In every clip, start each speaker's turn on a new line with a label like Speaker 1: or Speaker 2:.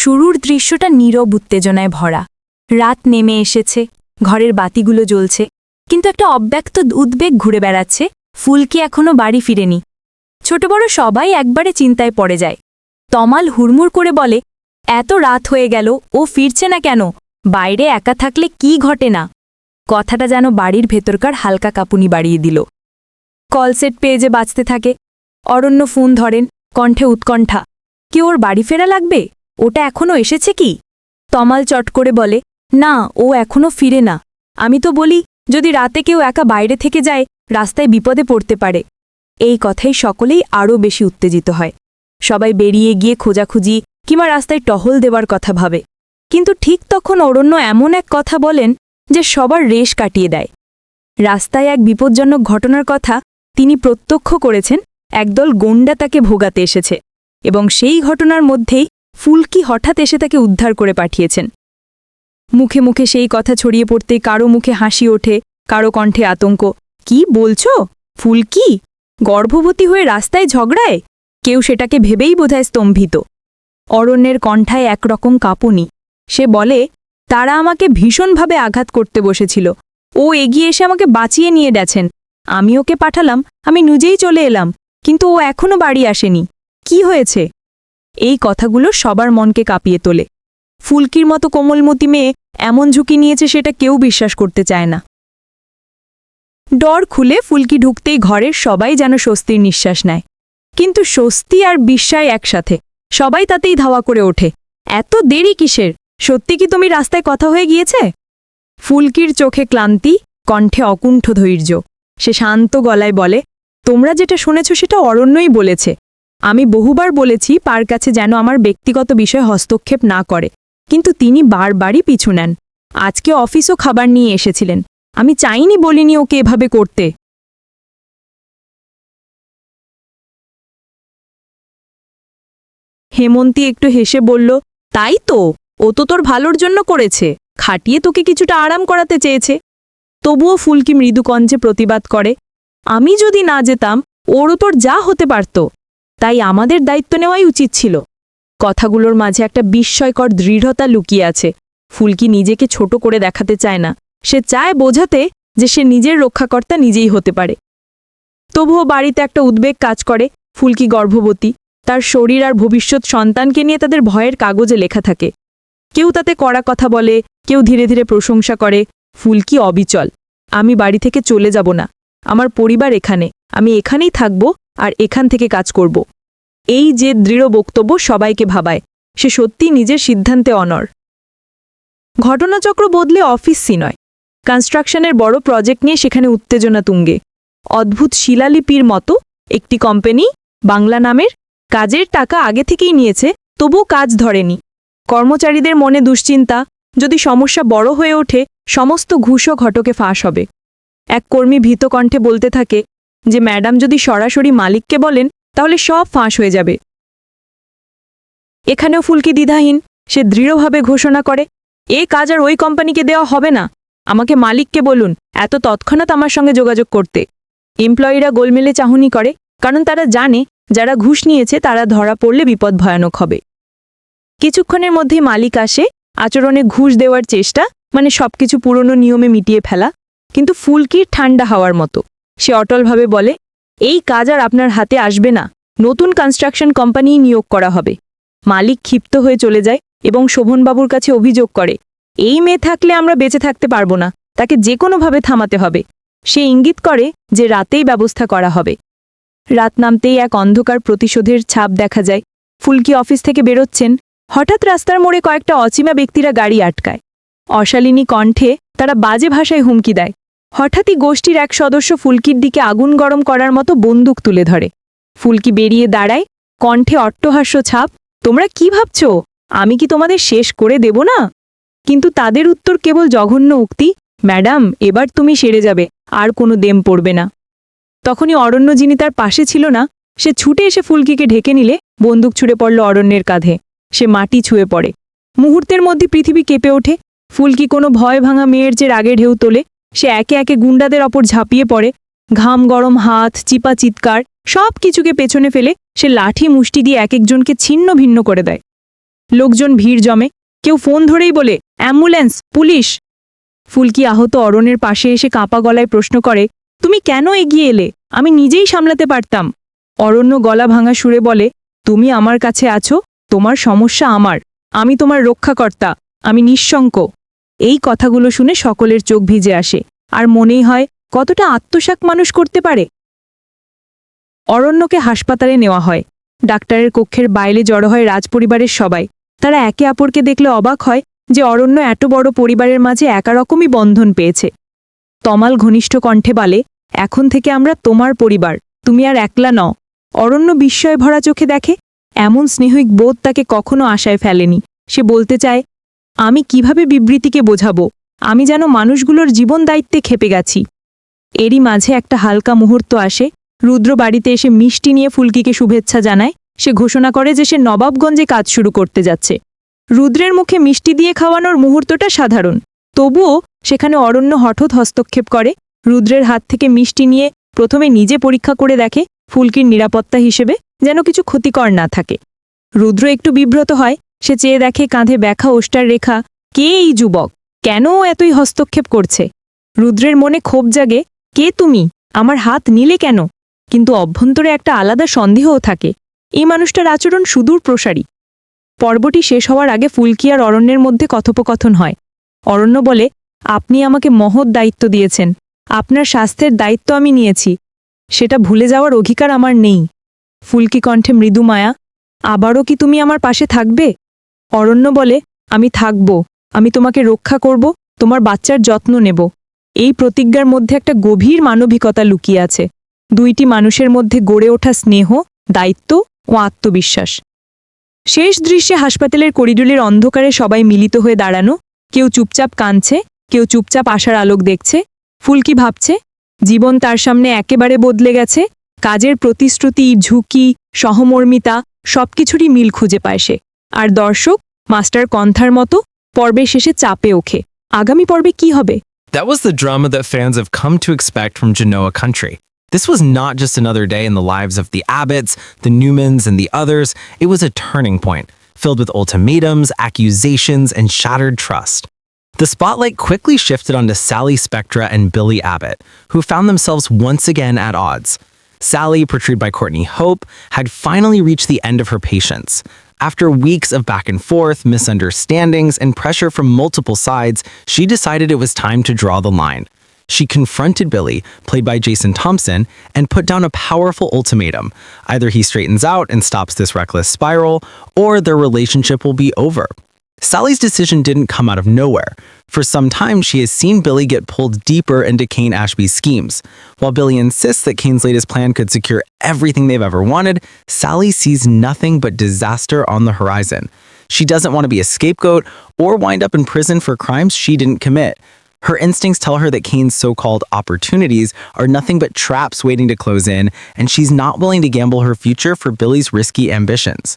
Speaker 1: শুরুর দৃশ্যটা নীরব উত্তেজনায় ভরা। রাত নেমে এসেছে, ঘরের বাতিগুলো জ্বলছে, কিন্তু একটা অব্যক্ত উদ্বেগ ঘুরে বেড়াচ্ছে ফুলকি এখনও বাড়ি ফিরেনি। ছোট বড় সবাই একবারে চিন্তায় পড়ে যায়। তমাল হুড়মুড় করে বলে, এত রাত হয়ে গেল, ও ফিরছে না কেন? বাইরে একা থাকলে কি ঘটে না? কথাটা যেন বাড়ির ভেতরকার হালকা কাপুনি বাড়িয়ে দিল। কলসেট পেজে বাঁচতে থাকে। অরণ্য ফোন ধরেন, কণ্ঠে উৎকণ্ঠা, কি ওর বাড়ি ফেরা লাগবে? ওটা এখনও এসেছে কি? তমাল চট করে বলে, না, ও এখনও ফিরে না। আমি তো বলি, যদি রাতে কেউ একা বাইরে থেকে যায়, রাস্তায় বিপদে পড়তে পারে। এই কথাই সকলেই আরও বেশি উত্তেজিত হয়। সবাই বেরিয়ে গিয়ে খোঁজাখুঁজি কিংবা রাস্তায় টহল দেওয়ার কথা ভাবে। কিন্তু ঠিক তখন অরণ্য এমন এক কথা বলেন যে সবার রেশ কাটিয়ে দেয়। রাস্তায় এক বিপজ্জনক ঘটনার কথা তিনি প্রত্যক্ষ করেছেন, একদল গোন্ডা তাকে ভোগাতে এসেছে। এবং সেই ঘটনার মধ্যেই ফুলকি হঠাৎ এসে তাকে উদ্ধার করে পাঠিয়েছেন। মুখে মুখে সেই কথা ছড়িয়ে পড়তে কারও মুখে হাসি ওঠে, কারও কণ্ঠে আতঙ্ক। কি বলছো? ফুলকি? গর্ভবতী হয়ে রাস্তায় ঝগড়ায়? কেউ সেটাকে ভেবেই বোধহয় স্তম্ভিত। অরণ্যের কণ্ঠায় একরকম কাঁপুনি। সে বলে, তারা আমাকে ভীষণভাবে আঘাত করতে বসেছিল। ও এগিয়ে এসে আমাকে বাঁচিয়ে নিয়ে গেছেন। আমি ওকে পাঠালাম, আমি নিজেই চলে এলাম, কিন্তু ও এখনও বাড়ি আসেনি। কি হয়েছে? এই কথাগুলো সবার মনকে কাঁপিয়ে তোলে। ফুলকির মতো কোমলমতি মেয়ে এমন ঝুঁকি নিয়েছে সেটা কেউ বিশ্বাস করতে চায় না। ডর খুলে ফুলকি ঢুকতেই ঘরের সবাই যেন স্বস্তির নিঃশ্বাস নেয়। কিন্তু স্বস্তি আর বিস্ময় একসাথে। সবাই তাতেই ধাওয়া করে ওঠে। এত দেরি কিসের? সত্যি কি তুমি রাস্তায় কথা হয়ে গিয়েছে? ফুলকির চোখে ক্লান্তি, কণ্ঠে অকুণ্ঠ ধৈর্য। সে শান্ত গলায় বলে, তোমরা যেটা শুনেছ সেটা অরণ্যই বলেছে। আমি বহুবার বলেছি, পার কাছে যেন আমার ব্যক্তিগত বিষয় হস্তক্ষেপ না করে। কিন্তু তিনি বারবারই পিছু নেন। আজকে অফিসও খাবার নিয়ে এসেছিলেন। আমি চাইনি বলিনি ওকে এভাবে করতে। হেমন্তী একটু হেসে বলল, তাই তো, ও তো তোর ভালোর জন্য করেছে। খাটিয়ে তোকে কিছুটা আরাম করাতে চেয়েছে। তবুও ফুলকি মৃদুকঞ্জে প্রতিবাদ করে, আমি যদি না যেতাম, ওরও তোর যা হতে পারত। তাই আমাদের দায়িত্ব নেওয়াই উচিত ছিল। কথাগুলোর মাঝে একটা বিস্ময়কর দৃঢ়তা লুকিয়ে আছে। ফুলকি নিজেকে ছোট করে দেখাতে চায় না। সে চায় বোঝাতে যে সে নিজের রক্ষাকর্তা নিজেই হতে পারে। তবুও বাড়িতে একটা উদ্বেগ কাজ করে ফুলকি গর্ভবতী। তার শরীর আর ভবিষ্যৎ সন্তানকে নিয়ে তাদের ভয়ের কাগজে লেখা থাকে। কেউ তাতে কড়া কথা বলে, কেউ ধীরে ধীরে প্রশংসা করে ফুলকি অবিচল। আমি বাড়ি থেকে চলে যাব না। আমার পরিবার এখানে। আমি এখানেই থাকব আর এখান থেকে কাজ করব। এই যে দৃঢ় বক্তব্য সবাইকে ভাবায়, সে সত্যি নিজের সিদ্ধান্তে অনর ঘটনাচক্র বদলে অফিস সি নয়। কনস্ট্রাকশনের বড় প্রজেক্ট নিয়ে সেখানে উত্তেজনা তুঙ্গে। অদ্ভুত শিলালিপির মতো একটি কোম্পানি বাংলা নামের কাজের টাকা আগে থেকেই নিয়েছে, তবুও কাজ ধরেনি। কর্মচারীদের মনে দুশ্চিন্তা, যদি সমস্যা বড় হয়ে ওঠে, সমস্ত ঘুষও ঘটকে ফাঁস হবে। এক কর্মী ভীত কণ্ঠে বলতে থাকে যে ম্যাডাম যদি সরাসরি মালিককে বলেন, তাহলে সব ফাঁস হয়ে যাবে। এখানেও ফুলকি দ্বিধাহীন, সে দৃঢ়ভাবে ঘোষণা করে, এ কাজ আর ওই কোম্পানিকে দেওয়া হবে না। আমাকে মালিককে বলুন, এত তৎক্ষণাৎ আমার সঙ্গে যোগাযোগ করতে। এমপ্লয়িরা গোলমেলে চাহনি করে, কারণ তারা জানে, যারা ঘুষ নিয়েছে, তারা ধরা পড়লে বিপদ ভয়ানক হবে। কিছুক্ষণের মধ্যেই মালিক আসে, আচরণে ঘুষ দেওয়ার চেষ্টা মানে সবকিছু পুরনো নিয়মে মিটিয়ে ফেলা, কিন্তু ফুলকির ঠান্ডা হওয়ার মতো। সে অটলভাবে বলে, এই কাজ আর আপনার হাতে আসবে না। নতুন কনস্ট্রাকশন কোম্পানিই নিয়োগ করা হবে। মালিক ক্ষিপ্ত হয়ে চলে যায় এবং শোভনবাবুর কাছে অভিযোগ করে, এই মেয়ে থাকলে আমরা বেঁচে থাকতে পারব না। তাকে যে কোনোভাবে থামাতে হবে। সে ইঙ্গিত করে যে রাতেই ব্যবস্থা করা হবে। রাত নামতেই এক অন্ধকার প্রতিশোধের ছাপ দেখা যায়। ফুলকি অফিস থেকে বেরোচ্ছেন। হঠাৎ রাস্তার মোড়ে কয়েকটা অচিমা ব্যক্তিরা গাড়ি আটকায়। অশালিনী কণ্ঠে তারা বাজে ভাষায় হুমকি দেয়। হঠাৎই গোষ্ঠীর এক সদস্য ফুলকির দিকে আগুন গরম করার মতো বন্দুক তুলে ধরে। ফুলকি বেরিয়ে দাঁড়ায়, কণ্ঠে অট্টহাস্য ছাপ, তোমরা কি ভাবছ? আমি কি তোমাদের শেষ করে দেব না? কিন্তু তাদের উত্তর কেবল জঘন্য উক্তি, ম্যাডাম, এবার তুমি সেরে যাবে, আর কোনো দেম পড়বে না। তখনই অরণ্য যিনি তার পাশে ছিল না, সে ছুটে এসে ফুলকিকে ঢেকে নিলে, বন্দুক ছুঁড়ে পড়ল অরণ্যের কাঁধে। সে মাটি ছুঁয়ে পড়ে। মুহূর্তের মধ্যে পৃথিবী কেঁপে ওঠে। ফুলকি কোনো ভয় ভাঙা মেয়ের যে রাগে ঢেউ তোলে। সে একে একে গুন্ডাদের ওপর ঝাঁপিয়ে পড়ে। ঘাম গরম হাত, চিপা চিৎকার, সব কিছুকে পেছনে ফেলে সে লাঠি মুষ্টি দিয়ে এক একজনকে ছিন্ন ভিন্ন করে দেয়। লোকজন ভিড় জমে। কেউ ফোন ধরেই বলে, অ্যাম্বুলেন্স, পুলিশ! ফুলকি আহত অরণ্যের পাশে এসে কাঁপা গলায় প্রশ্ন করে, তুমি কেন এগিয়ে এলে? আমি নিজেই সামলাতে পারতাম। অরণ্য গলা ভাঙা সুরে বলে, তুমি আমার কাছে আছো, তোমার সমস্যা আমার। আমি তোমার রক্ষাকর্তা, আমি নিঃশঙ্ক। এই কথাগুলো শুনে সকলের চোখ ভিজে আসে, আর মনেই হয় কতটা আত্মসাক মানুষ করতে পারে। অরণ্যকে হাসপাতালে নেওয়া হয়। ডাক্তারের কক্ষের বাইরে জড়ো হয় রাজপরিবারের সবাই। তারা একে অপরকে দেখলে অবাক হয় যে অরণ্য এত বড় পরিবারের মাঝে একারকমই বন্ধন পেয়েছে। তমাল ঘনিষ্ঠ কণ্ঠে বলে, এখন থেকে আমরা তোমার পরিবার, তুমি আর একলা নও। অরণ্য বিস্ময়ে ভরা চোখে দেখে, এমন স্নেহিক বোধ তাকে কখনো আশায় ফেলেনি। সে বলতে চায় আমি কীভাবে বিবৃতিকে বোঝাবো? আমি যেন মানুষগুলোর জীবন দায়িত্বে খেপে গেছি। এরই মাঝে একটা হালকা মুহূর্ত আসে। রুদ্র বাড়িতে এসে মিষ্টি নিয়ে ফুলকিকে শুভেচ্ছা জানায়। সে ঘোষণা করে যে সে নবাবগঞ্জে কাজ শুরু করতে যাচ্ছে। রুদ্রের মুখে মিষ্টি দিয়ে খাওয়ানোর মুহূর্তটা সাধারণ। তবুও সেখানে অরণ্য হঠাৎ হস্তক্ষেপ করে। রুদ্রের হাত থেকে মিষ্টি নিয়ে প্রথমে নিজে পরীক্ষা করে দেখে ফুলকির নিরাপত্তা হিসেবে যেন কিছু ক্ষতিকর না থাকে। রুদ্র একটু বিব্রত হয়। সে চেয়ে দেখে কাঁধে ব্যাখা ওষ্টার রেখা, কে এই যুবক? কেন এতই হস্তক্ষেপ করছে? রুদ্রের মনে ক্ষোভ জাগে, কে তুমি? আমার হাত নিলে কেন? কিন্তু অভ্যন্তরে একটা আলাদা সন্দেহও থাকে। এই মানুষটার আচরণ সুদূর প্রসারী। পর্বটি শেষ হওয়ার আগে ফুলকি আর অরণ্যের মধ্যে কথোপকথন হয়। অরণ্য বলে, আপনি আমাকে মহৎ দায়িত্ব দিয়েছেন। আপনার স্বাস্থ্যের দায়িত্ব আমি নিয়েছি। সেটা ভুলে যাওয়ার অধিকার আমার নেই। ফুলকি কণ্ঠে মৃদু মায়া, আবারও কি তুমি আমার পাশে থাকবে? অরণ্য বলে, আমি থাকব, আমি তোমাকে রক্ষা করব, তোমার বাচ্চার যত্ন নেব। এই প্রতিজ্ঞার মধ্যে একটা গভীর মানবিকতা লুকিয়ে আছে। দুইটি মানুষের মধ্যে গড়ে ওঠা স্নেহ, দায়িত্ব ও আত্মবিশ্বাস। শেষ দৃশ্যে হাসপাতালের করিডোরের অন্ধকারে সবাই মিলিত হয়ে দাঁড়ানো, কেউ চুপচাপ কাঁদছে, কেউ চুপচাপ আশার আলোক দেখছে ফুলকি ভাবছে? জীবন তার সামনে একেবারে বদলে গেছে, কাজের প্রতিশ্রুতি, ঝুঁকি, সহমর্মিতা, সবকিছুরই মিল খুঁজে পায় সে। আর দর্শক মাস্টার কন্থার মতো পর্বের শেষে চাপে ওঠে আগামী পর্বে কি হবে
Speaker 2: That was the drama that fans have come to expect from Genoa country. This was not just another day in the lives of the Abbotts, the Newmans, and the others. It was a turning point, filled with ultimatums, accusations, and shattered trust. The spotlight quickly shifted onto Sally Spectra and Billy Abbott, who found themselves once again at odds. Sally, portrayed by Courtney Hope, had finally reached the end of her patience. After weeks of back and forth, misunderstandings, and pressure from multiple sides, she decided it was time to draw the line. She confronted Billy, played by Jason Thompson, and put down a powerful ultimatum. Either he straightens out and stops this reckless spiral, or their relationship will be over. Sally's decision didn't come out of nowhere. For some time, she has seen Billy get pulled deeper into Kane Ashby's schemes. While Billy insists that Kane's latest plan could secure everything they've ever wanted, Sally sees nothing but disaster on the horizon. She doesn't want to be a scapegoat or wind up in prison for crimes she didn't commit. Her instincts tell her that Kane's so called opportunities are nothing but traps waiting to close in, and she's not willing to gamble her future for Billy's risky ambitions.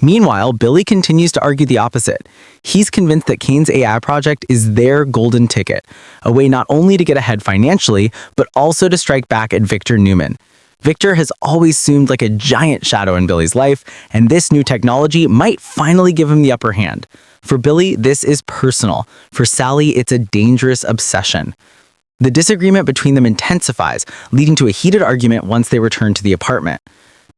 Speaker 2: Meanwhile, Billy continues to argue the opposite. He's convinced that Kane's AI project is their golden ticket, a way not only to get ahead financially, but also to strike back at Victor Newman. Victor has always seemed like a giant shadow in Billy's life, and this new technology might finally give him the upper hand. For Billy, this is personal. For Sally, it's a dangerous obsession. The disagreement between them intensifies, leading to a heated argument once they return to the apartment.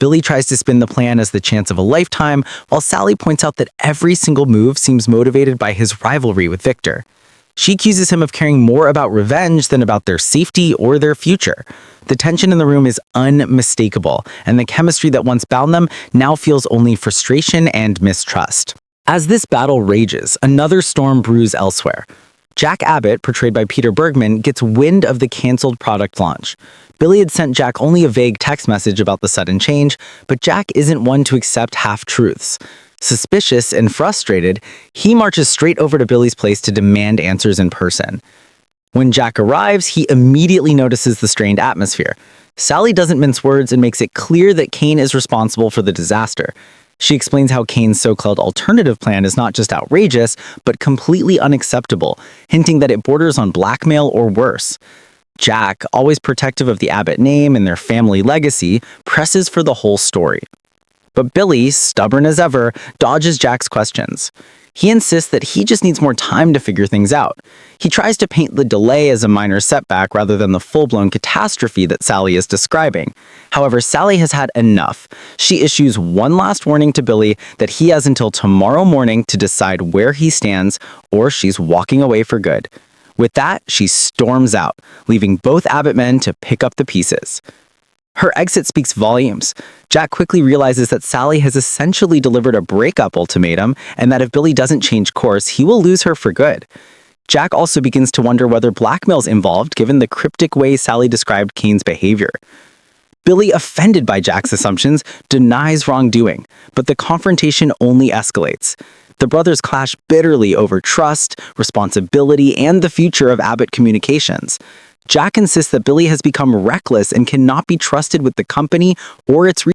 Speaker 2: Billy tries to spin the plan as the chance of a lifetime, while Sally points out that every single move seems motivated by his rivalry with Victor. She accuses him of caring more about revenge than about their safety or their future. The tension in the room is unmistakable, and the chemistry that once bound them now feels only frustration and mistrust. As this battle rages, another storm brews elsewhere. Jack Abbott, portrayed by Peter Bergman, gets wind of the canceled product launch. Billy had sent Jack only a vague text message about the sudden change, but Jack isn't one to accept half truths. Suspicious and frustrated, he marches straight over to Billy's place to demand answers in person. When Jack arrives, he immediately notices the strained atmosphere. Sally doesn't mince words and makes it clear that Kane is responsible for the disaster. She explains how Kane's so called alternative plan is not just outrageous, but completely unacceptable, hinting that it borders on blackmail or worse. Jack, always protective of the Abbott name and their family legacy, presses for the whole story. But Billy, stubborn as ever, dodges Jack's questions. He insists that he just needs more time to figure things out. He tries to paint the delay as a minor setback rather than the full blown catastrophe that Sally is describing. However, Sally has had enough. She issues one last warning to Billy that he has until tomorrow morning to decide where he stands, or she's walking away for good. With that, she storms out, leaving both Abbott men to pick up the pieces. Her exit speaks volumes. Jack quickly realizes that Sally has essentially delivered a breakup ultimatum, and that if Billy doesn't change course, he will lose her for good. Jack also begins to wonder whether blackmail's involved given the cryptic way Sally described Kane's behavior. Billy, offended by Jack's assumptions, denies wrongdoing, but the confrontation only escalates. The brothers clash bitterly over trust, responsibility, and the future of Abbott Communications. Jack insists that Billy has become reckless and cannot be trusted with the company or its